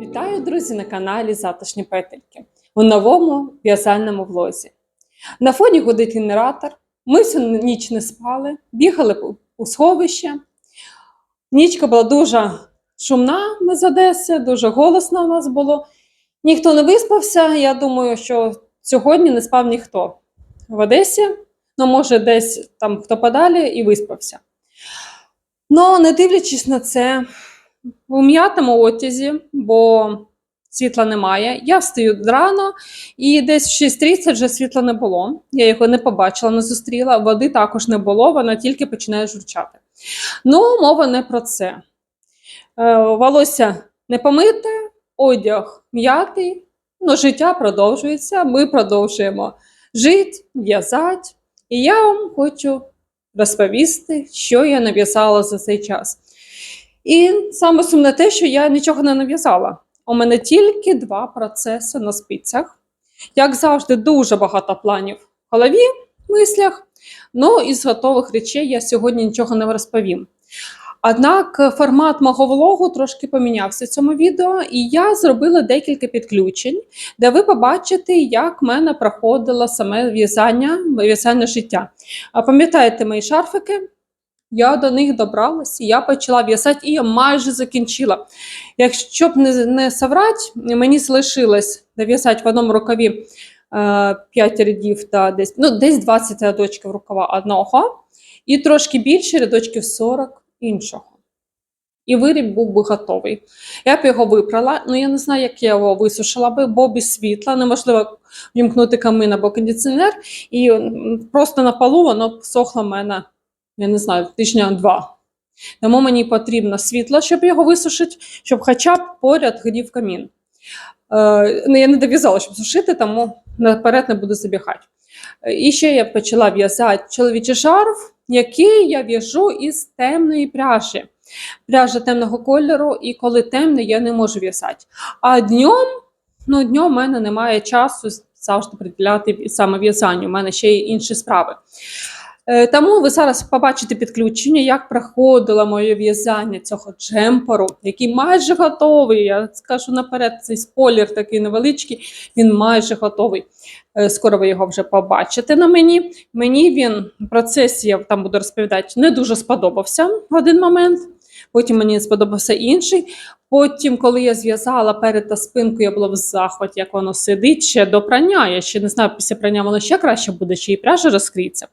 Вітаю, друзі, на каналі Затишні Петельки у новому в'язальному влозі. На фоні гудить генератор. Ми всю ніч не спали, бігали у- сховище. Нічка була дуже шумна, ми з Одеси, дуже голосно у нас було. Ніхто не виспався. Я думаю, що сьогодні не спав ніхто в Одесі. Ну, може, десь там хто подалі і виспався. Ну, не дивлячись на це, у м'ятому отязі, бо світла немає. Я встаю рано, і десь в 6.30 вже світла не було. Я його не побачила, не зустріла. Води також не було, вона тільки починає журчати. Ну, мова не про це. Е, волосся не помите, одяг м'ятий, ну, життя продовжується, ми продовжуємо жити, в'язати. І я вам хочу розповісти, що я нав'язала за цей час. І саме сумне те, що я нічого не нав'язала. У мене тільки два процеси на спицях. Як завжди, дуже багато планів в голові, мислях. Ну, із готових речей я сьогодні нічого не розповім. Однак е, формат мого влогу трошки помінявся в цьому відео, і я зробила декілька підключень, де ви побачите, як в мене проходило саме в'язання, в'язання життя. А пам'ятаєте мої шарфики? Я до них добралась, і я почала в'язати, і я майже закінчила. Якщо б не, не соврати, мені залишилось дов'язати в одному рукаві е, 5 рядів та десь, ну, десь 20 рядочків рукава одного, і трошки більше рядочків 40 іншого. І виріб був би готовий. Я б його випрала, ну я не знаю, як я його висушила би, бо без світла неможливо вімкнути камин або кондиціонер, і просто на полу воно сохло в мене я не знаю, тижня два. Тому мені потрібно світло, щоб його висушити, щоб хоча б поряд горів камін. Е, ну, я не дов'язала, щоб сушити, тому наперед не буду забігати. Е, І ще я почала в'язати чоловічий шарф, який я в'яжу із темної пряжі. Пряжа темного кольору, і коли темне, я не можу в'язати. А днем, ну, днем в мене немає часу завжди приділяти саме в'язанню. У мене ще є інші справи. Е, Тому ви зараз побачите підключення, як проходило моє в'язання цього джемперу, який майже готовий. Я скажу наперед, цей спойлер такий невеличкий, він майже готовий. Е, Скоро ви його вже побачите на мені. Мені він в процесі, я там буду розповідати, не дуже сподобався в один момент. Потім мені сподобався інший. Потім, коли я зв'язала перед та спинку, я була в захваті, як воно сидить ще до прання. Я ще не знаю, після прання воно ще краще буде, чи і пряжа розкриється.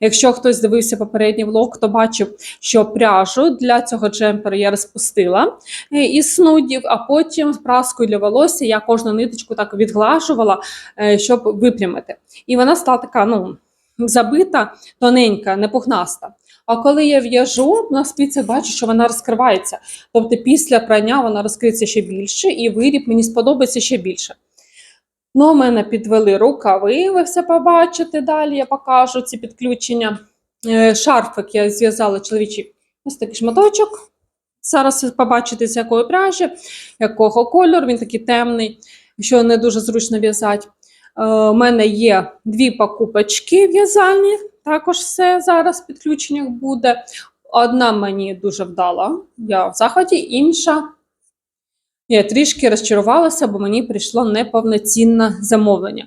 Якщо хтось дивився попередній влог, то бачив, що пряжу для цього джемпера я розпустила е, із снудів, а потім праскою для волосся я кожну ниточку так відглажувала, е, щоб випрямити. І вона стала така, ну, забита, тоненька, непухнаста. А коли я в'яжу, на спиці бачу, що вона розкривається. Тобто після прання вона розкриється ще більше, і виріб мені сподобається ще більше. Ну, мене підвели рукави, ви все побачите далі, я покажу ці підключення. Е, Шарфик я зв'язала чоловічий ось такий шматочок. Зараз ви побачите, з якої пряжі, якого кольору, він такий темний, що не дуже зручно в'язати. Е, У мене є дві покупочки в'язальні, також все зараз в підключеннях буде. Одна мені дуже вдала, я в захваті, інша я трішки розчарувалася, бо мені прийшло неповноцінне замовлення.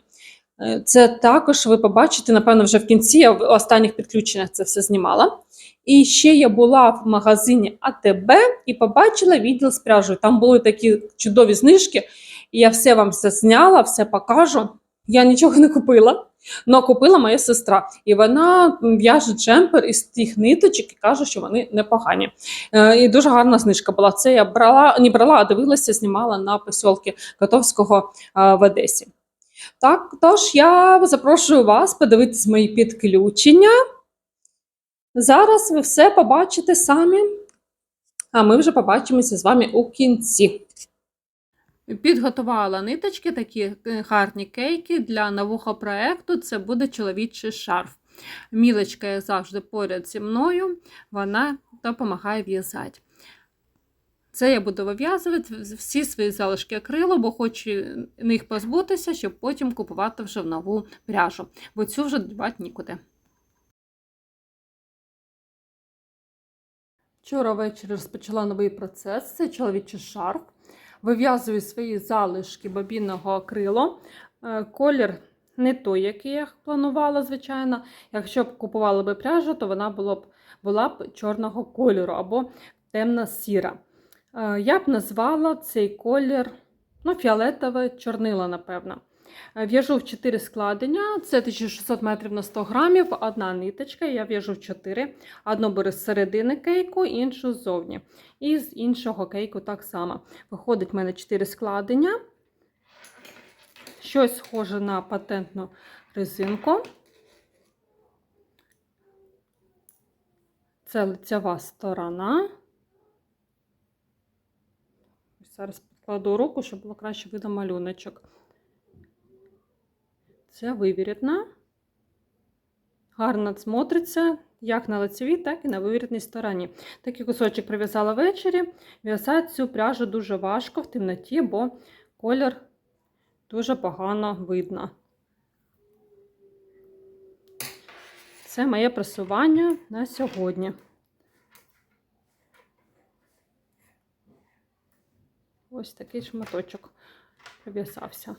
Е, Це також ви побачите, напевно, вже в кінці я в останніх підключеннях це все знімала. І ще я була в магазині АТБ і побачила відділ з пряжею. Там були такі чудові знижки, я все вам все зняла, все покажу. Я нічого не купила, але купила моя сестра. І вона в'яже джемпер із тих ниточок і каже, що вони непогані. Е, І дуже гарна знижка була. Це я брала, не брала, а дивилася, знімала на посілки Котовського е, в Одесі. Так, тож я запрошую вас подивитись мої підключення. Зараз ви все побачите самі, а ми вже побачимося з вами у кінці. Підготувала ниточки, такі е, гарні кейки для нового проєкту. Це буде чоловічий шарф. Мілочка, завжди, поряд зі мною, вона допомагає в'язати. Це я буду вив'язувати всі свої залишки акрилу, бо хочу них позбутися, щоб потім купувати вже в нову пряжу, бо цю вже дівати нікуди. Вчора ввечері розпочала новий процес. Це чоловічий шарф. Вив'язую свої залишки бобінного акрилу. Е, Колір не той, який я планувала, звичайно. Якщо б купувала би пряжу, то вона була б, була б чорного кольору або темна сіра. Е, Я б назвала цей колір ну, фіолетове чорнила, напевно. Е, В'яжу в 4 складення, це 1600 метрів на 100 грамів, одна ниточка, я в'яжу в 4. Одну беру з середини кейку, іншу ззовні. І з іншого кейку так само. Виходить в мене 4 складення. Щось схоже на патентну резинку. Це лицева сторона. Зараз підкладу руку, щоб було краще видно малюночок. Це вивірітна. Гарно смотриться як на лицевій, так і на вивірітній стороні. Такий кусочок прив'язала ввечері. В'язати цю пряжу дуже важко в темноті, бо колір дуже погано видно. Це моє просування на сьогодні. Ось такий шматочок прив'язався.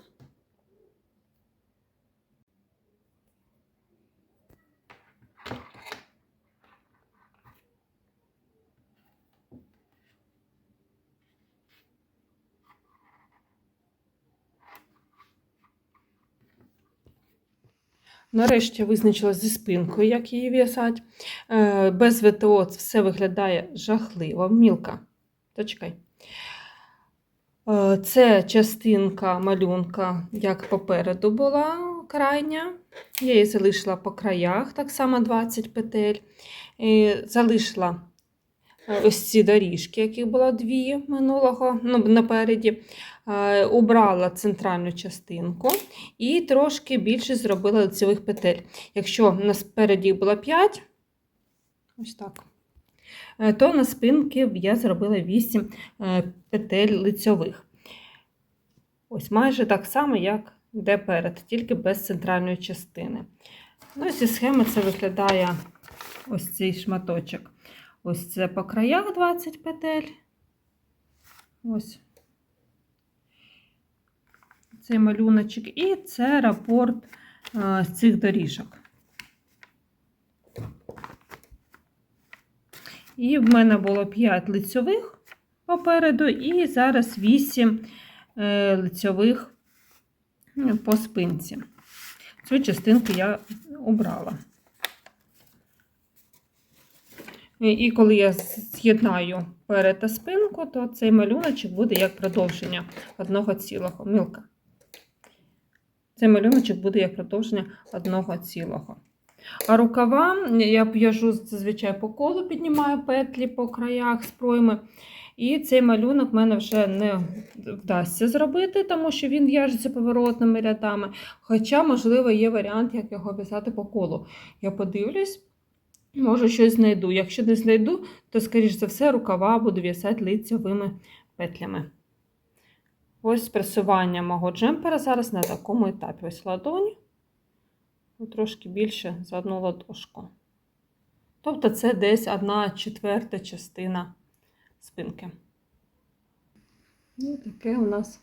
Нарешті визначилася зі спинкою, як її в'язати. Е, Без ВТО все виглядає жахливо. Мілка. Почекай. Е, Це частинка малюнка, як попереду була крайня. Я її залишила по краях, так само 20 петель. І залишила ось ці доріжки, яких було дві минулого, ну, напереді. Е, Убрала центральну частинку і трошки більше зробила лицевих петель. Якщо на спереді було 5, ось так, е, то на спинки я зробила 8 е, петель лицьових. Ось майже так само, як де перед, тільки без центральної частини. Ну, зі схеми це виглядає ось цей шматочок. Ось це по краях 20 петель. Ось цей малюночок, і це рапорт з цих доріжок. І в мене було 5 лицьових попереду, і зараз 8 е, лицьових ну, по спинці. Цю частинку я обрала. І- І коли я з'єднаю перед та спинку, то цей малюночок буде як продовження одного цілого. Мілка. Цей малюночок буде як продовження одного цілого. А рукава я в'яжу зазвичай по колу, піднімаю петлі по краях з пройми. І цей малюнок в мене вже не вдасться зробити, тому що він в'яжеться поворотними рядами. Хоча, можливо, є варіант, як його в'язати по колу. Я подивлюсь, може щось знайду. Якщо не знайду, то, скоріш за все, рукава буду в'язати лицьовими петлями. Ось пресування мого джемпера зараз на такому етапі. Ось ладонь, ну, трошки більше за одну ладошку. Тобто це десь одна четверта частина спинки. І таке у нас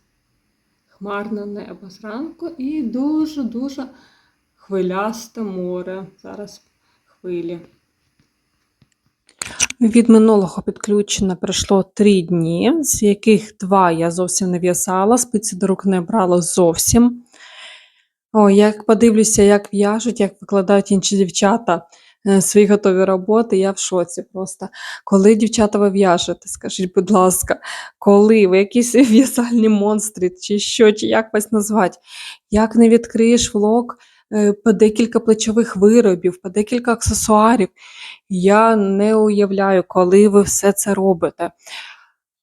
хмарне небо зранку і дуже-дуже хвилясте море. Зараз хвилі. Від минулого підключення пройшло три дні, з яких два я зовсім не в'язала, спиці до рук не брала зовсім. О, як подивлюся, як в'яжуть, як викладають інші дівчата е, свої готові роботи, я в шоці просто. Коли дівчата ви в'яжете, скажіть, будь ласка, коли ви якісь в'язальні монстри, чи що, чи як вас назвати, як не відкриєш влог по декілька плечових виробів, по декілька аксесуарів. Я не уявляю, коли ви все це робите.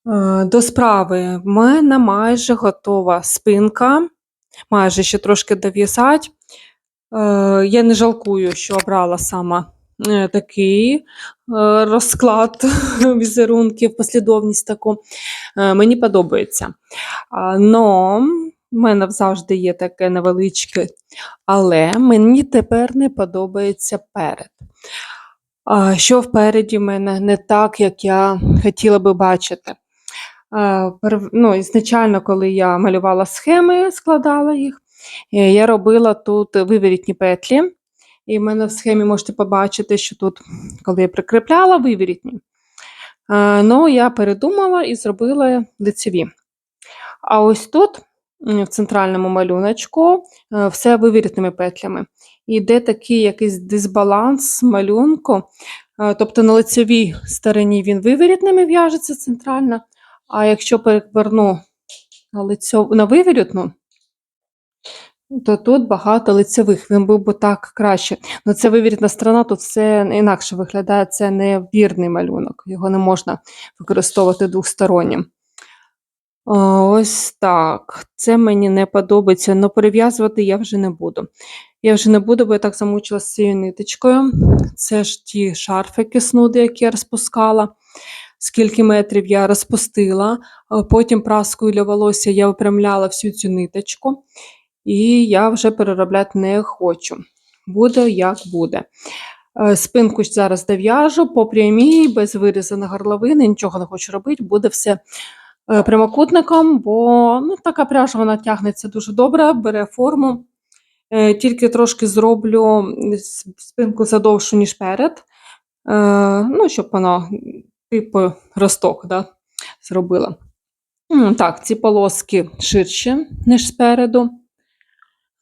Е, До справи, в мене майже готова спинка, майже ще трошки дов'язати. Е, Я не жалкую, що обрала саме е, такий е, розклад візерунків, послідовність таку. Е, Мені подобається. Но в мене завжди є таке невеличке, але мені тепер не подобається перед. Що впереді мене не так, як я хотіла би бачити. Ну, ізначально, коли я малювала схеми, складала їх, е, я робила тут виворітні петлі. І в мене в схемі можете побачити, що тут, коли я прикріпляла, виворітні. А, Ну, я передумала і зробила лицеві. А ось тут, в центральному малюночку, е, все вивірітними петлями. І йде такий якийсь дисбаланс малюнку. Е, Тобто на лицевій стороні він вивірітними в'яжеться центрально, а якщо переверну на, лицьо, на вивірітну, то тут багато лицевих. Він був би так краще. Ну, це вивірітна сторона, тут все інакше виглядає. Це не вірний малюнок. Його не можна використовувати двостороннім. Ось так. Це мені не подобається, але перев'язувати я вже не буду. Я вже не буду, бо я так замучилася цією ниточкою. Це ж ті шарфики снуди, які я розпускала. Скільки метрів я розпустила, потім праскою для волосся я випрямляла всю цю ниточку, і я вже переробляти не хочу. Буде як буде. Е, Спинку зараз дов'яжу по прямій, без вирізаної горловини, нічого не хочу робити, буде все прямокутником, бо ну, така пряжа вона тягнеться дуже добре, бере форму. Е, Тільки трошки зроблю спинку задовшу, ніж перед, е, ну, щоб вона типу росток да, зробила. Так, ці полоски ширші, ніж спереду.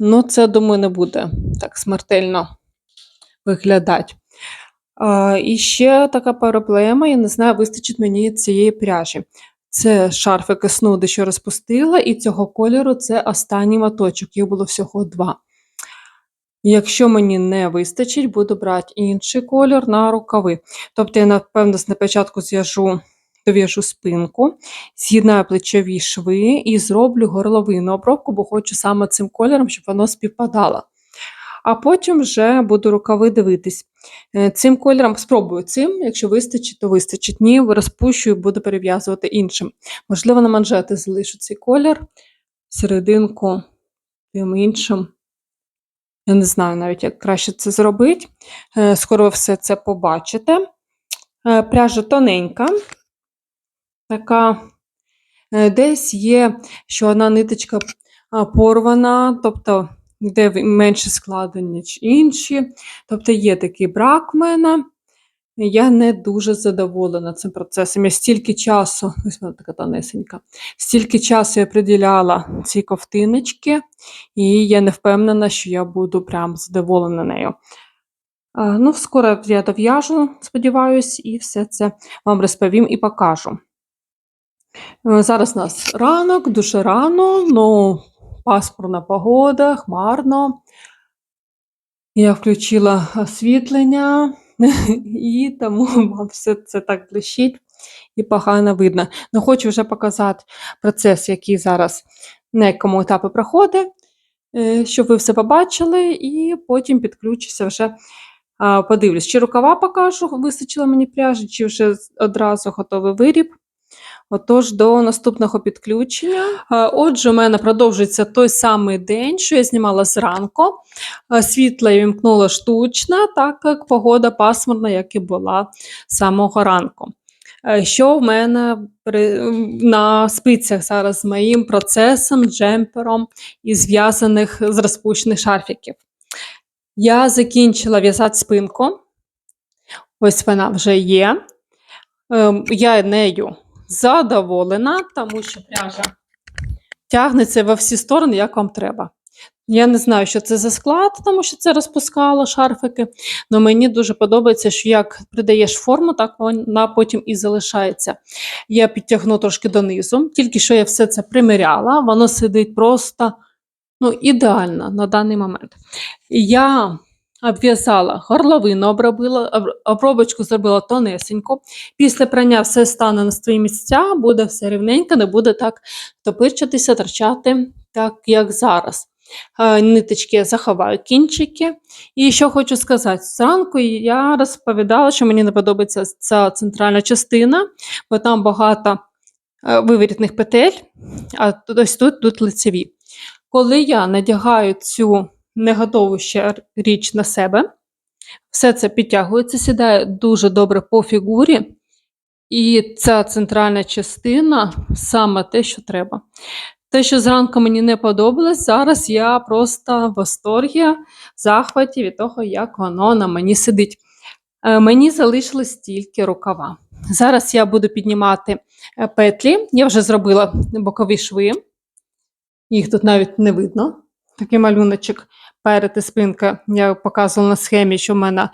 Ну, це, думаю, не буде так смертельно виглядати. І ще така проблема, я не знаю, вистачить мені цієї пряжі. Це шарфики снуди, що розпустила, і цього кольору це останній моточок, їх було всього два. Якщо мені не вистачить, буду брати інший кольор на рукави. Тобто я, напевно, на початку зв'яжу, дов'яжу спинку, з'єднаю плечові шви і зроблю горловину обробку, бо хочу саме цим кольором, щоб воно співпадало. А потім вже буду рукави дивитись. Е, Цим кольором спробую цим, якщо вистачить, то вистачить. Ні, розпущу і буду перев'язувати іншим. Можливо, на манжети залишу цей колір, серединку тим іншим. Я не знаю навіть, як краще це зробити. Е, Скоро все це побачите. Е, Пряжа тоненька, така десь є, що одна ниточка порвана, тобто йде в- менше складень, ніж інші. Тобто є такий брак в мене. Я не дуже задоволена цим процесом. Я стільки часу, ось вона така тонесенька, стільки часу я приділяла цій ковтиночки, і я не впевнена, що я буду прям задоволена нею. Ну, скоро я дов'яжу, сподіваюсь, і все це вам розповім і покажу. Е, Зараз у нас ранок, дуже рано, ну, пасмурна погода, хмарно. Я включила освітлення, і тому все це так блищить і погано видно. Ну, хочу вже показати процес, який зараз на якому етапі проходить, е, щоб ви все побачили, і потім підключуся вже. Подивлюсь, чи рукава покажу, вистачило мені пряжі, чи вже одразу готовий виріб. Отож, до наступного підключення. Е, Отже, у мене продовжується той самий день, що я знімала зранку. Е, Світло я вімкнула штучно, так як погода пасмурна, як і була з самого ранку. Е, Що в мене на спицях зараз з моїм процесом, джемпером із зв'язаних з розпущених шарфіків? Я закінчила в'язати спинку. Ось вона вже є. Ем, Я нею задоволена, тому що пряжа тягнеться во всі сторони, як вам треба. Я не знаю, що це за склад, тому що це розпускало шарфики. але мені дуже подобається, що як придаєш форму, так вона потім і залишається. Я підтягну трошки донизу, тільки що я все це приміряла, воно сидить просто ну, ідеально на даний момент. Я обв'язала горловину, обробила, обробочку зробила тонесенько. Після прання все стане на свої місця, буде все рівненько, не буде так топичитися, торчати, так як зараз. Е, Ниточки я заховаю кінчики. І що хочу сказати: зранку я розповідала, що мені не подобається ця центральна частина, бо там багато е, виворітних петель, а ось тут, тут лицеві. Коли я надягаю цю не готову ще річ на себе, все це підтягується, сідає дуже добре по фігурі. І ця центральна частина саме те, що треба. Те, що зранку мені не подобалось, зараз я просто в восторгі, в захваті від того, як воно на мені сидить. Е, Мені залишились тільки рукава. Зараз я буду піднімати е, петлі. Я вже зробила бокові шви. Їх тут навіть не видно. Такий малюночок перед і спинка. Я показувала на схемі, що в мене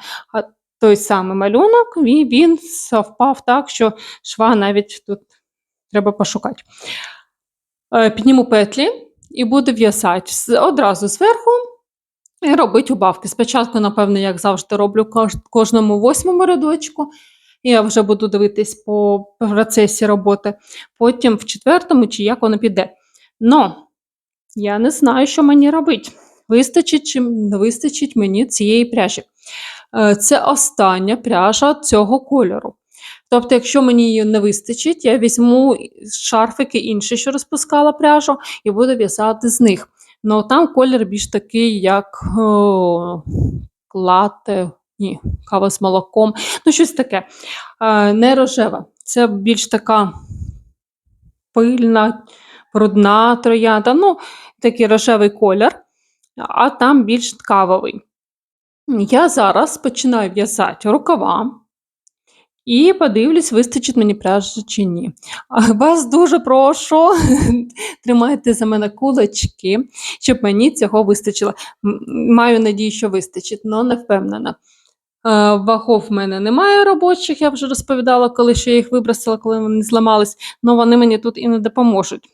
той самий малюнок, і він совпав так, що шва навіть тут треба пошукати. Е, Підніму петлі і буду в'язати одразу зверху і робити убавки. Спочатку, напевно, як завжди, роблю кожному восьмому рядочку. і Я вже буду дивитись по процесі роботи. Потім в четвертому, чи як воно піде. Но я не знаю, що мені робити. Вистачить чи не вистачить мені цієї пряжі. Е, Це остання пряжа цього кольору. Тобто, якщо мені її не вистачить, я візьму шарфики інші, що розпускала пряжу, і буду в'язати з них. Ну там колір більш такий, як о, лате, ні, кава з молоком, ну щось таке. Е, Не рожева. Це більш така пильна, брудна троянда. Ну, такий рожевий колір, а там більш кавовий. Я зараз починаю в'язати рукава. І подивлюсь, вистачить мені пряжі чи ні. Вас дуже прошу, тримайте за мене кулачки, щоб мені цього вистачило. Маю надію, що вистачить, але не впевнена. Вагов в мене немає робочих, я вже розповідала, коли я їх вибросила, коли вони зламались, але вони мені тут і не допоможуть.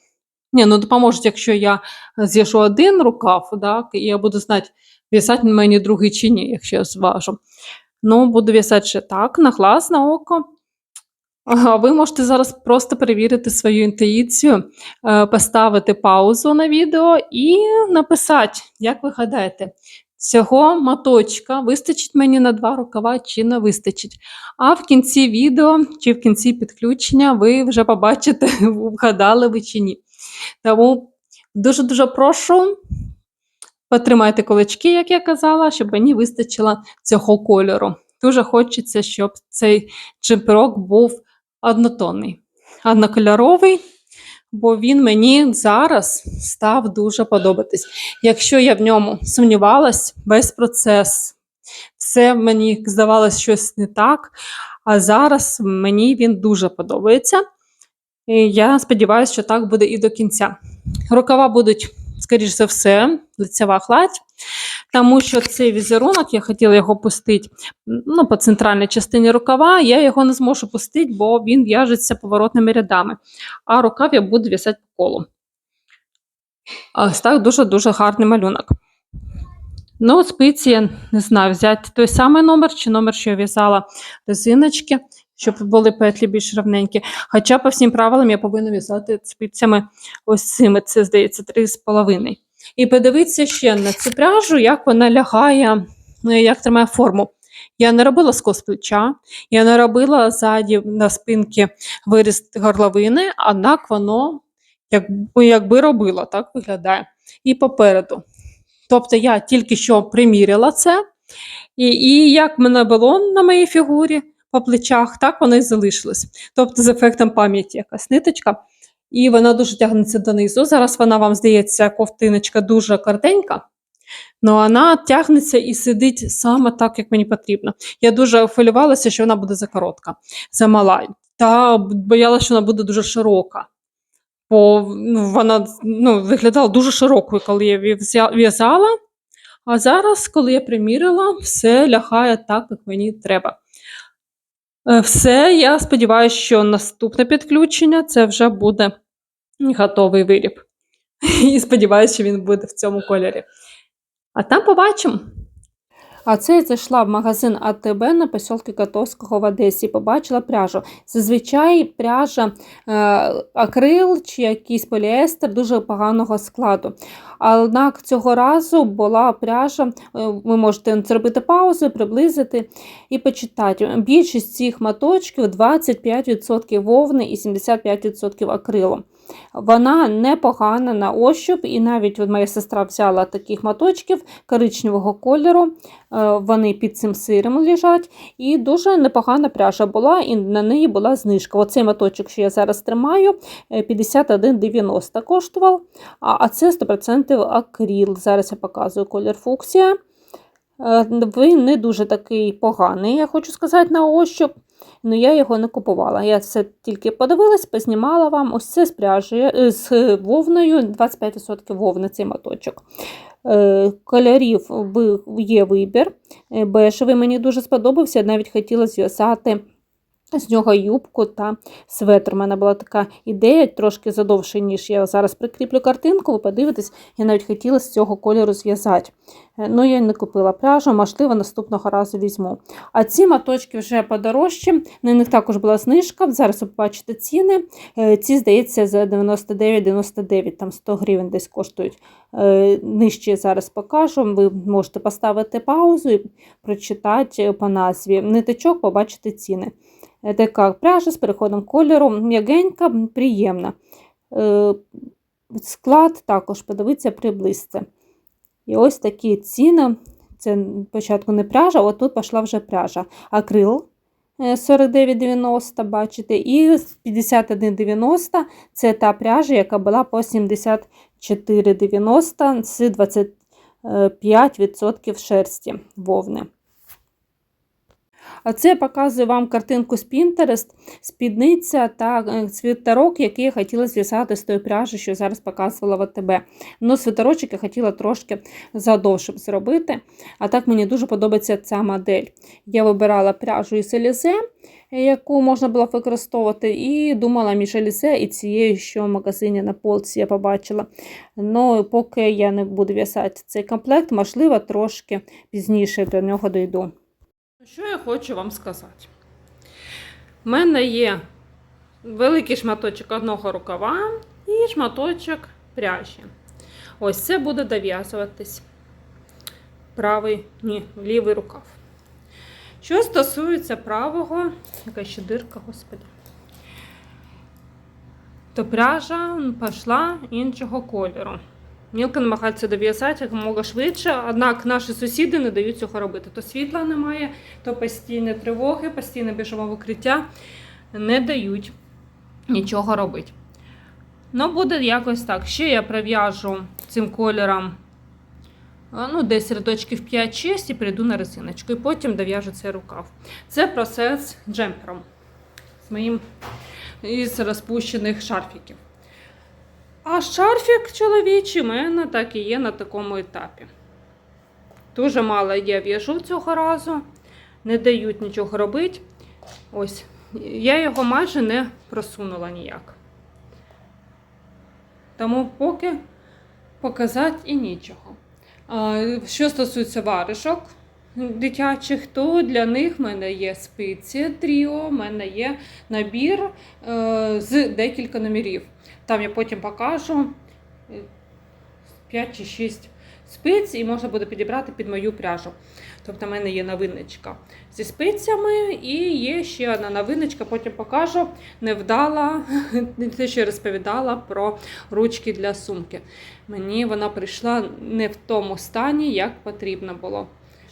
Ні, ну допоможуть, якщо я з'їжу один рукав, так, і я буду знати, в'язати мені другий чи ні, якщо я зважу. Ну, буду в'язати ще так, на глаз, на око. А ви можете зараз просто перевірити свою інтуїцію, е, поставити паузу на відео і написати, як ви гадаєте, цього моточка вистачить мені на два рукава чи не вистачить. А в кінці відео чи в кінці підключення ви вже побачите, вгадали ви чи ні. Тому дуже-дуже прошу, потримайте кулачки, як я казала, щоб мені вистачило цього кольору. Дуже хочеться, щоб цей чемпірок був однотонний, однокольоровий, бо він мені зараз став дуже подобатись. Якщо я в ньому сумнівалась, весь процес, все мені здавалось щось не так. А зараз мені він дуже подобається. І я сподіваюся, що так буде і до кінця. Рукава будуть, скоріш за все, лицева гладь, тому що цей візерунок, я хотіла його пустити ну, по центральній частині рукава, я його не зможу пустити, бо він в'яжеться поворотними рядами. А рукав я буду в'язати по колу. Ось так дуже-дуже гарний малюнок. Ну, спиці, не знаю, взяти той самий номер чи номер, що я в'язала резиночки, щоб були петлі більш равненькі. Хоча по всім правилам я повинна в'язати спицями ось цими, це, здається, 3,5. І подивитися ще на цю пряжу, як вона лягає, ну, як тримає форму. Я не робила скос плеча, я не робила ззаді на спинці виріс горловини, однак воно якби, якби робила, так виглядає. І попереду. Тобто я тільки що приміряла це, і, і як мене було на моїй фігурі по плечах, так воно і залишилось. Тобто з ефектом пам'яті якась ниточка, і вона дуже тягнеться донизу. Зараз вона вам здається, ковтиночка дуже коротенька, але вона тягнеться і сидить саме так, як мені потрібно. Я дуже хвилювалася, що вона буде закоротка, замала, та боялася, що вона буде дуже широка. Бо ну, вона ну, виглядала дуже широкою, коли я в'язала. А зараз, коли я примірила, все лягає так, як мені треба. Е, Все, я сподіваюся, що наступне підключення це вже буде готовий виріб. І сподіваюся, що він буде в цьому кольорі. А там побачимо. А це зайшла в магазин АТБ на посілки Котовського в Одесі. Побачила пряжу. Зазвичай пряжа е, акрил чи якийсь поліестер дуже поганого складу. Однак цього разу була пряжа, е, ви можете зробити паузу, приблизити і почитати. Більшість цих моточків 25% вовни і 75% акрилу. Вона непогана на ощуп, і навіть моя сестра взяла таких моточків коричневого кольору. Е, Вони під цим сиром лежать. І дуже непогана пряжа була, і на неї була знижка. Оцей моточок, що я зараз тримаю, е, 51,90 коштував. А а це 100% акріл. Зараз я показую колір фуксія. Е, Він не дуже такий поганий, я хочу сказати, на ощуп. Ну, я його не купувала. Я все тільки подивилась, познімала вам. Ось це з пряжею, е, з вовною, 25% вовни цей моточок. Е, Кольорів є вибір. Бешевий мені дуже сподобався, навіть хотіла зв'язати з нього юбку та светр. У мене була така ідея, трошки задовше, ніж я зараз прикріплю картинку. Ви подивитесь, я навіть хотіла з цього кольору зв'язати. Е, Ну, я не купила пряжу, можливо, наступного разу візьму. А ці моточки вже подорожчі, на них також була знижка. Зараз ви побачите ціни. Е, Ці, здається, за 99,99, там 100 гривень десь коштують. Е, Нижче зараз покажу. Ви можете поставити паузу і прочитати по назві. Ниточок побачите ціни. Е, Така пряжа з переходом кольору, м'ягенька, приємна. Е, Склад також подивіться приблизьте. І ось такі ціни. Це спочатку не пряжа, от тут пішла вже пряжа. Акрил е, 49,90, бачите, і 51,90 це та пряжа, яка була по 74,90 з 25% шерсті вовни. А це показую вам картинку з Pinterest, спідниця та е, світерок, який я хотіла зв'язати з тої пряжі, що зараз показувала в АТБ. Ну, світерочок я хотіла трошки задовше зробити. А так мені дуже подобається ця модель. Я вибирала пряжу із Елізе, яку можна було використовувати, і думала між Елізе і цією, що в магазині на полці я побачила. Ну, поки я не буду в'язати цей комплект, можливо, трошки пізніше до нього дойду. Що я хочу вам сказати? У мене є великий шматочок одного рукава і шматочок пряжі. Ось це буде дов'язуватись правий, ні, лівий рукав. Що стосується правого, яка ще дирка, господи, то пряжа пішла іншого кольору. Мілка намагається дов'язати якомога швидше, однак наші сусіди не дають цього робити. То світла немає, то постійні тривоги, постійне біжове укриття не дають нічого робити. Ну, буде якось так. Ще я прив'яжу цим кольором ну, десь рядочків 5-6 і прийду на резиночку. І потім дов'яжу цей рукав. Це процес джемпером з моїм із розпущених шарфіків. А шарфік чоловічий у мене так і є на такому етапі. Дуже мало я в'яжу цього разу, не дають нічого робити. Ось, я його майже не просунула ніяк. Тому поки показати і нічого. А, Що стосується варишок дитячих, то для них в мене є спиці тріо, в мене є набір е, з декілька номерів. Там я потім покажу 5 чи 6 спиць, і можна буде підібрати під мою пряжу. Тобто, в мене є новиночка зі спицями, і є ще одна новиночка, потім покажу. Не те, що розповідала про ручки для сумки. Мені вона прийшла не в тому стані, як потрібно було.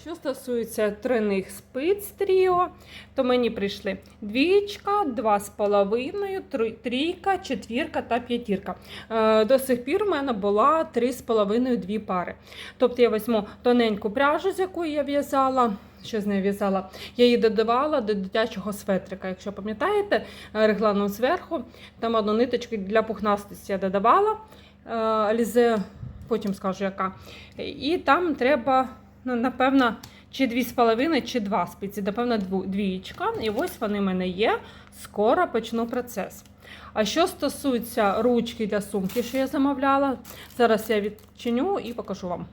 Що стосується тройних спиць тріо, то мені прийшли двічка, два з половиною, трійка, четвірка та п'ятірка. Е, До сих пір у мене була три з половиною дві пари. Тобто я візьму тоненьку пряжу, з якої я в'язала. Що з нею в'язала? Я її додавала до дитячого светрика. Якщо пам'ятаєте, регланом зверху, там одну ниточку для пухнастості я додавала. Е, Алізе, потім скажу яка. І там треба ну, напевно, чи дві з половиною, чи два спиці, напевно, двієчка. І ось вони в мене є. Скоро почну процес. А що стосується ручки для сумки, що я замовляла, зараз я відчиню і покажу вам.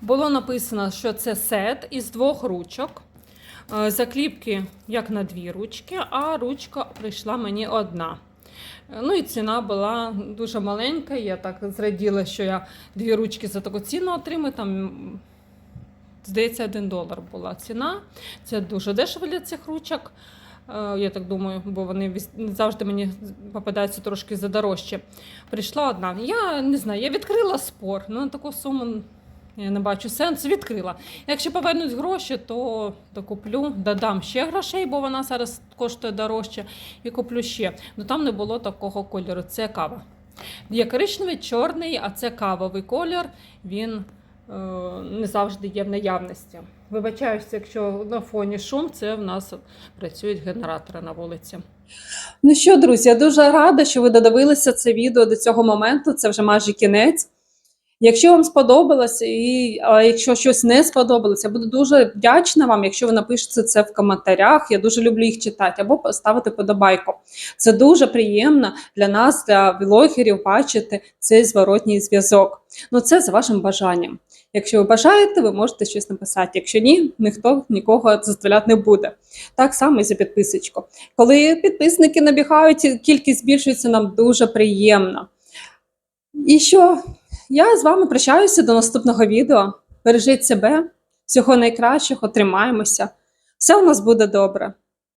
Було написано, що це сет із двох ручок. Е, Закліпки як на дві ручки, а ручка прийшла мені одна. Е, Ну і ціна була дуже маленька. Я так зраділа, що я дві ручки за таку ціну отримаю. Там, здається, один долар була ціна. Це дуже дешево для цих ручок. Е, Я так думаю, бо вони завжди мені попадаються трошки задорожче. Прийшла одна. Я не знаю, я відкрила спор. Ну, на таку суму я не бачу сенсу. Відкрила. Якщо повернуть гроші, то докуплю, додам ще грошей, бо вона зараз коштує дорожче, і куплю ще. Ну там не було такого кольору. Це кава. Є коричневий, чорний, а це кавовий колір. Він не завжди є в наявності. Вибачаюся, якщо на фоні шум, це в нас працюють генератори на вулиці. Ну що, друзі, я дуже рада, що ви додивилися це відео до цього моменту. Це вже майже кінець. Якщо вам сподобалося, і а якщо щось не сподобалося, я буду дуже вдячна вам, якщо ви напишете це в коментарях. Я дуже люблю їх читати, або поставити подобайку. Це дуже приємно для нас, для влогерів, бачити цей зворотній зв'язок. Ну це за вашим бажанням. Якщо ви бажаєте, ви можете щось написати. Якщо ні, ніхто нікого заставляти не буде. Так само і за підписочку. Коли підписники набігають, кількість збільшується, нам дуже приємно. І що? Я з вами прощаюся до наступного відео. Бережіть себе, всього найкращого, тримаємося. Все у нас буде добре.